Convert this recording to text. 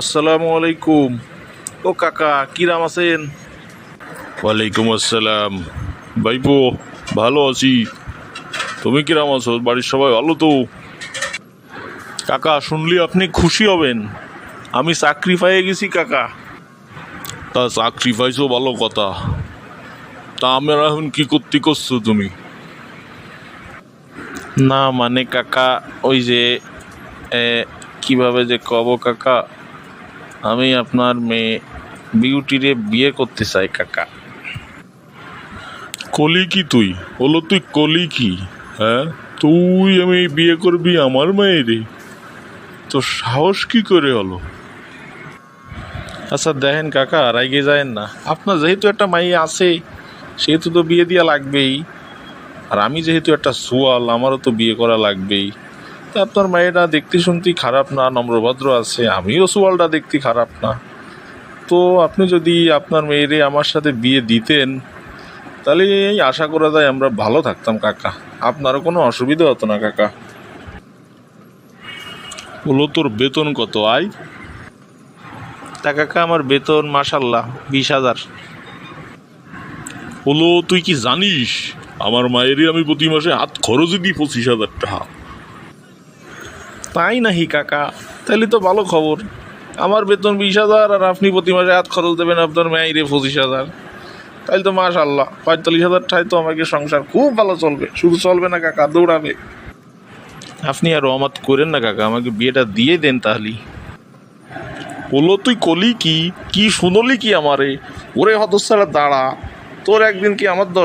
আসসালামু আলাইকুম। ও কাকা কিরাম আছেন? ওয়ালাইকুম আসসালাম। ভাইপো ভালো আছি। তুমি কিরাম আছো? বাড়ির সবাই ভালো তো? কাকা শুনলি আপনি খুশি হবেন। আমি চাকরি পাইয়ে গেছি কাকা। তা চাকরি পাইছো ভালো কথা। তা আমার এখন কি করতে করছ তুমি? না মানে কাকা ওই যে কীভাবে যে কব কাকা? আমি আপনার মেয়ে বিউটিরে বিয়ে করতে চাই কাকা। কলি কি তুই? হলো তুই কলি কি? হ্যাঁ? তুই আমি বিয়ে করবি আমার মেয়েরে তো সাহস কি করে হলো? আচ্ছা দেখেন কাকা রাইগে যায় না। আপনার যেহেতু একটা মাই আছে সেহেতু তো বিয়ে দেওয়া লাগবেই। আর আমি যেহেতু একটা সোয়াল আমারও তো বিয়ে করা লাগবেই। তা আপনার মেয়েটা দেখতে শুনতে খারাপ না নম্রভদ্র আছে আমিও সোয়ালটা দেখতে খারাপ না। তো আপনি যদি আপনার মেয়েরে আমার সাথে বিয়ে দিতেন তাহলে এই আশা করা যায় আমরা ভালো থাকতাম কাকা। আপনারও কোনো অসুবিধা হতো না কাকা। বলো তোর বেতন কত? আয়। তা কাকা আমার বেতন মাসাল্লাহ বিশ হাজার। হলো তুই কি জানিস? আমার মায়েরই আমি প্রতি মাসে হাত খরচে দিই পঁচিশ হাজার টাকা। তাই নাহি, কাকা। তাহলে তো ভালো খবর। আমার বেতন বিশ হাজার আর আপনি প্রতি মাসে হাত খরচ দেবেন আপনার মেয়েরে পঁচিশ হাজার। তাহলে তো মাস আল্লাহ পঁয়তাল্লিশ হাজার টাকায় তো আমাকে সংসার খুব ভালো চলবে। শুধু চলবে না, কাকা, দৌড়াবে। আপনি আর অমাত করেন না, কাকা, আমাকে বিয়েটা দিয়ে দেন তাহলে। বলো তুই কলি কি? কি শুনলি কি আমারে? ওরে হতসারা দাঁড়া। তোর একদিন কি আমার